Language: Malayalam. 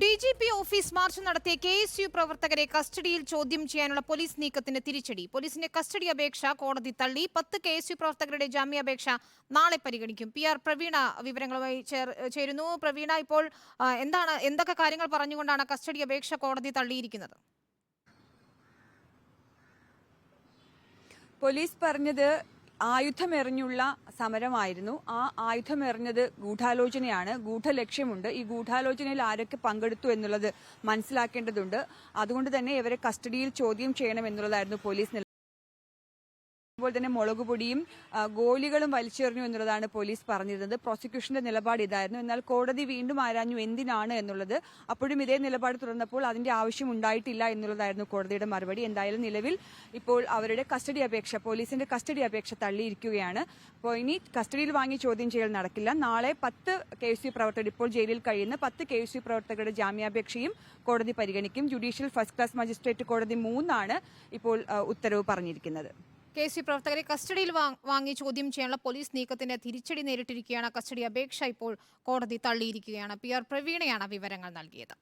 D G P office march നടത്തിയ കെ എസ് യു പ്രവർത്തകരെ കസ്റ്റഡിയിൽ ചോദ്യം ചെയ്യാനുള്ള പോലീസ് നീക്കത്തിന് തിരിച്ചടി. പോലീസിന്റെ കസ്റ്റഡി അപേക്ഷ കോടതി തള്ളി. പത്ത് കെ എസ് യു പ്രവർത്തകരുടെ ജാമ്യാപേക്ഷ നാളെ പരിഗണിക്കും. പി ആർ പ്രവീണ വിവരങ്ങളുമായി ചേരുന്നു. പ്രവീണ ഇപ്പോൾ എന്താണ് എന്തൊക്കെ കാര്യങ്ങൾ പറഞ്ഞുകൊണ്ടാണ് കസ്റ്റഡി അപേക്ഷ കോടതി തള്ളിയിരിക്കുന്നത്? പോലീസ് പറഞ്ഞത് ആയുധമെറിഞ്ഞുള്ള സമരമായിരുന്നു. ആ ആയുധമെറിഞ്ഞത് ഗൂഢാലോചനയാണ്. ഗൂഢലക്ഷ്യമുണ്ട്. ഈ ഗൂഢാലോചനയിൽ ആരൊക്കെ പങ്കെടുത്തു എന്നുള്ളത് മനസ്സിലാക്കേണ്ടതുണ്ട്. അതുകൊണ്ട് തന്നെ ഇവരെ കസ്റ്റഡിയിൽ ചോദ്യം ചെയ്യണമെന്നുള്ളതായിരുന്നു പോലീസ് അതുപോലെ തന്നെ മുളക് പൊടിയും ഗോലികളും വലിച്ചെറിഞ്ഞു എന്നുള്ളതാണ് പോലീസ് പറഞ്ഞിരുന്നത്. പ്രോസിക്യൂഷന്റെ നിലപാട് ഇതായിരുന്നു. എന്നാൽ കോടതി വീണ്ടും ആരാഞ്ഞു എന്തിനാണ് എന്നുള്ളത് അപ്പോഴും ഇതേ നിലപാട് തുടർന്നപ്പോൾ അതിന്റെ ആവശ്യം ഉണ്ടായിട്ടില്ല എന്നുള്ളതായിരുന്നു കോടതിയുടെ മറുപടി. എന്തായാലും നിലവിൽ ഇപ്പോൾ അവരുടെ കസ്റ്റഡി അപേക്ഷ പോലീസിന്റെ കസ്റ്റഡി അപേക്ഷ തള്ളിയിരിക്കുകയാണ്. അപ്പോൾ ഇനി കസ്റ്റഡിയിൽ വാങ്ങി ചോദ്യം ചെയ്യൽ നടക്കില്ല. നാളെ പത്ത് കെ എസ് പ്രവർത്തകർ ഇപ്പോൾ ജയിലിൽ കഴിയുന്ന പത്ത് കെ എസ് പ്രവർത്തകരുടെ ജാമ്യാപേക്ഷയും കോടതി പരിഗണിക്കും. ജുഡീഷ്യൽ ഫസ്റ്റ് ക്ലാസ് മജിസ്ട്രേറ്റ് കോടതി മൂന്നാണ് ഇപ്പോൾ ഉത്തരവ് പറഞ്ഞിരിക്കുന്നത്. കെ എസ് യു പ്രവർത്തകരെ കസ്റ്റഡിയിൽ വാങ്ങി ചോദ്യം ചെയ്യാനുള്ള പോലീസ് നീക്കത്തിന്റെ തിരിച്ചടി നേരിട്ടിരിക്കുകയാണ്. കസ്റ്റഡി അപേക്ഷ ഇപ്പോൾ കോടതി തള്ളിയിരിക്കുകയാണ്. പി ആർ പ്രവീണയാണ് വിവരങ്ങൾ നൽകിയത്.